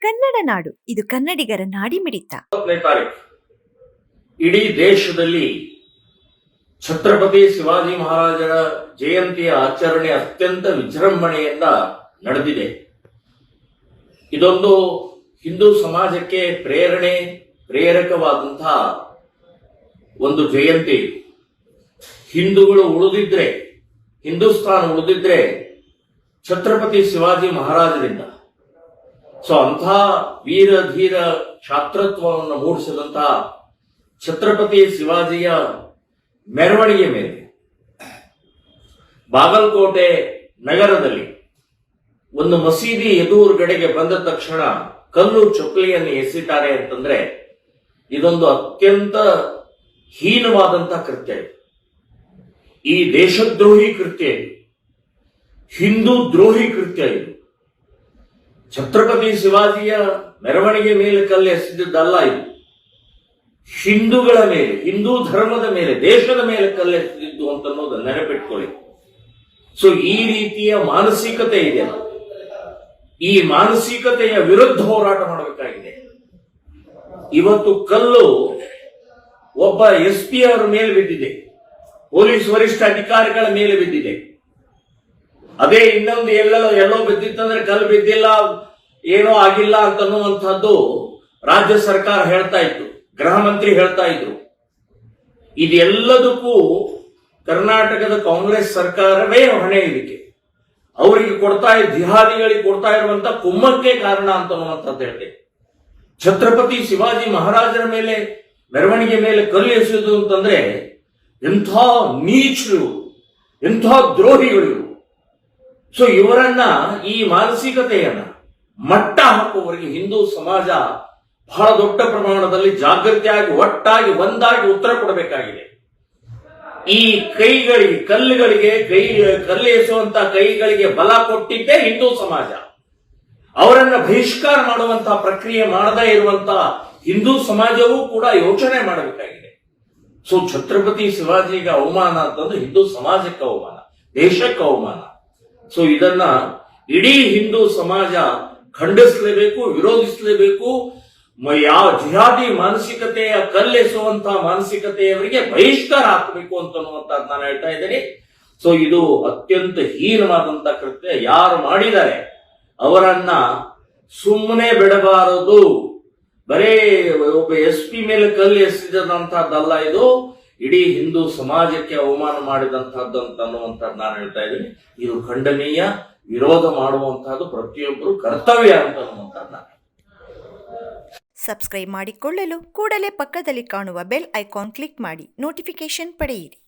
ಕನ್ನಡ ನಾಡು. ಇದು ಕನ್ನಡಿಗರ ನಾಡಿ ಮಿಡಿತ ಇಡೀ ದೇಶದಲ್ಲಿ ಛತ್ರಪತಿ ಶಿವಾಜಿ ಮಹಾರಾಜರ ಜಯಂತಿಯ ಆಚರಣೆ ಅತ್ಯಂತ ವಿಜೃಂಭಣೆಯಿಂದ ನಡೆದಿದೆ. ಇದೊಂದು ಹಿಂದೂ ಸಮಾಜಕ್ಕೆ ಪ್ರೇರಣೆ ಪ್ರೇರಕವಾದಂತಹ ಒಂದು ಜಯಂತಿ. ಹಿಂದೂಗಳು ಉಳಿದಿದ್ರೆ, ಹಿಂದೂಸ್ತಾನ ಉಳಿದಿದ್ರೆ ಛತ್ರಪತಿ ಶಿವಾಜಿ ಮಹಾರಾಜರಿಂದ. ಸೊ ಅಂಥ ವೀರ ಧೀರ ಛಾತ್ರತ್ವವನ್ನು ಮೂಡಿಸಿದಂತಹ ಛತ್ರಪತಿ ಶಿವಾಜಿಯ ಮೆರವಣಿಗೆ ಮೇಲೆ ಬಾಗಲಕೋಟೆ ನಗರದಲ್ಲಿ ಒಂದು ಮಸೀದಿ ಎದುರುಗಡೆಗೆ ಬಂದ ತಕ್ಷಣ ಕಲ್ಲು ಚೊಕ್ಕಲಿಯನ್ನು ಎಸಿತಾರೆ ಅಂತಂದ್ರೆ ಇದೊಂದು ಅತ್ಯಂತ ಹೀನವಾದಂತಹ ಕೃತ್ಯ ಇದು. ಈ ದೇಶದ್ರೋಹಿ ಕೃತ್ಯ ಇದು. ಹಿಂದೂ ದ್ರೋಹಿ ಕೃತ್ಯ ಇದು. ಛತ್ರಪತಿ ಶಿವಾಜಿಯ ಮೆರವಣಿಗೆ ಮೇಲೆ ಕಲ್ಲು ಎಸೆದಿದ್ದಲ್ಲ ಇದು. ಹಿಂದೂಗಳ ಮೇಲೆ, ಹಿಂದೂ ಧರ್ಮದ ಮೇಲೆ, ದೇಶದ ಮೇಲೆ ಕಲ್ಲು ಎಸೆದಿದ್ದು ಅಂತ ಅನ್ನೋದನ್ನ ನೆನಪಿಟ್ಕೊಳ್ಳಿ. ಸೊ ಈ ರೀತಿಯ ಮಾನಸಿಕತೆ ಇದೆ. ಈ ಮಾನಸಿಕತೆಯ ವಿರುದ್ಧ ಹೋರಾಟ ಮಾಡಬೇಕಾಗಿದೆ. ಇವತ್ತು ಕಲ್ಲು ಒಬ್ಬ ಎಸ್ ಪಿ ಅವರ ಮೇಲೆ ಬಿದ್ದಿದೆ. ಪೊಲೀಸ್ ವರಿಷ್ಠ ಅಧಿಕಾರಿಗಳ ಮೇಲೆ ಬಿದ್ದಿದೆ. ಅದೇ ಇನ್ನೊಂದು ಎಲ್ಲೋ ಎಲ್ಲೋ ಬಿದ್ದಿತ್ತಂದ್ರೆ ಕಲ್ಲು ಬಿದ್ದಿಲ್ಲ, ಏನೋ ಆಗಿಲ್ಲ ಅಂತ ಅನ್ನುವಂಥದ್ದು ರಾಜ್ಯ ಸರ್ಕಾರ ಹೇಳ್ತಾ ಇತ್ತು, ಗೃಹ ಮಂತ್ರಿ ಹೇಳ್ತಾ ಇದ್ರು. ಇದೆಲ್ಲದಕ್ಕೂ ಕರ್ನಾಟಕದ ಕಾಂಗ್ರೆಸ್ ಸರ್ಕಾರವೇ ಹೊಣೆ ಇದಕ್ಕೆ ಅವರಿಗೆ ಕೊಡ್ತಾ ಜಿಹಾದಿಗಳಿಗೆ ಕೊಡ್ತಾ ಇರುವಂತ ಕುಮ್ಮಕ್ಕೆ ಕಾರಣ ಅಂತ ಅನ್ನುವಂಥದ್ದು ಹೇಳ್ತೇನೆ ಛತ್ರಪತಿ ಶಿವಾಜಿ ಮಹಾರಾಜರ ಮೇಲೆ, ಮೆರವಣಿಗೆ ಮೇಲೆ ಕಲ್ಲು ಎಸೆಯುವುದು ಅಂತಂದ್ರೆ ಎಂಥ ನೀಚರು, ಎಂಥ ದ್ರೋಹಿಗಳು. ಸೊ ಇವರನ್ನ ಈ ಮಾನಸಿಕತೆಯನ್ನ ಮಟ್ಟ ಹಾಕುವವರಿಗೆ ಹಿಂದೂ ಸಮಾಜ ಬಹಳ ದೊಡ್ಡ ಪ್ರಮಾಣದಲ್ಲಿ ಜಾಗೃತಿಯಾಗಿ, ಒಟ್ಟಾಗಿ, ಒಂದಾಗಿ ಉತ್ತರ ಕೊಡಬೇಕಾಗಿದೆ. ಈ ಕೈಗಳಿಗೆ, ಕಲ್ಲುಗಳಿಗೆ, ಕೈ, ಕಲ್ಲು ಎಸೆಯುವಂತ ಕೈಗಳಿಗೆ ಬಲ ಕೊಟ್ಟಿದ್ದೇ ಹಿಂದೂ ಸಮಾಜ. ಅವರನ್ನ ಬಹಿಷ್ಕಾರ ಮಾಡುವಂತಹ ಪ್ರಕ್ರಿಯೆ ಮಾಡದೇ ಇರುವಂತಹ ಹಿಂದೂ ಸಮಾಜವೂ ಕೂಡ ಯೋಚನೆ ಮಾಡಬೇಕಾಗಿದೆ. ಸೊ ಛತ್ರಪತಿ ಶಿವಾಜಿಗೆ ಅವಮಾನ ಅಂತಂದು ಹಿಂದೂ ಸಮಾಜಕ್ಕೆ ಅವಮಾನ, ದೇಶಕ್ಕೆ ಅವಮಾನ. ಸೊ ಇದನ್ನ ಇಡೀ ಹಿಂದೂ ಸಮಾಜ ಖಂಡಿಸಲೇಬೇಕು, ವಿರೋಧಿಸಲೇಬೇಕು. ಯಾವ ಜಿಹಾದಿ ಮಾನಸಿಕತೆಯ ಕಲ್ಲೆಸುವಂತಹ ಮಾನಸಿಕತೆಯವರಿಗೆ ಬಹಿಷ್ಕಾರ ಹಾಕಬೇಕು ಅಂತ ನಾನು ಹೇಳ್ತಾ ಇದ್ದೀನಿ. ಸೊ ಇದು ಅತ್ಯಂತ ಹೀನವಾದಂತ ಕೃತ್ಯ. ಯಾರು ಮಾಡಿದ್ದಾರೆ ಅವರನ್ನ ಸುಮ್ಮನೆ ಬಿಡಬಾರದು. ಬರೇ ಒಬ್ಬ ಎಸ್ ಪಿ ಮೇಲೆ ಕಲ್ಲು ಎಸೆದಂತಹದ್ದಲ್ಲ ಇದು. ಇಡೀ ಹಿಂದೂ ಸಮಾಜಕ್ಕೆ ಅವಮಾನ ಮಾಡಿದಂತಹದ್ದು ಅಂತ ಅನ್ನುವಂಥದ್ದು ನಾನು ಹೇಳ್ತಾ ಇದ್ದೀನಿ. ಇದು ಖಂಡನೀಯ ವಿರೋಧ ಮಾಡುವಂತಹದ್ದು ಪ್ರತಿಯೊಬ್ಬರು ಕರ್ತವ್ಯ ಅಂತ ಅನ್ನುವಂಥದ್ದು ನಾನು ಸಬ್ಸ್ಕ್ರೈಬ್ ಮಾಡಿಕೊಳ್ಳಲು ಕೂಡಲೇ ಪಕ್ಕದಲ್ಲಿ ಕಾಣುವ ಬೆಲ್ ಐಕಾನ್ ಕ್ಲಿಕ್ ಮಾಡಿ ನೋಟಿಫಿಕೇಶನ್ ಪಡೆಯಿರಿ.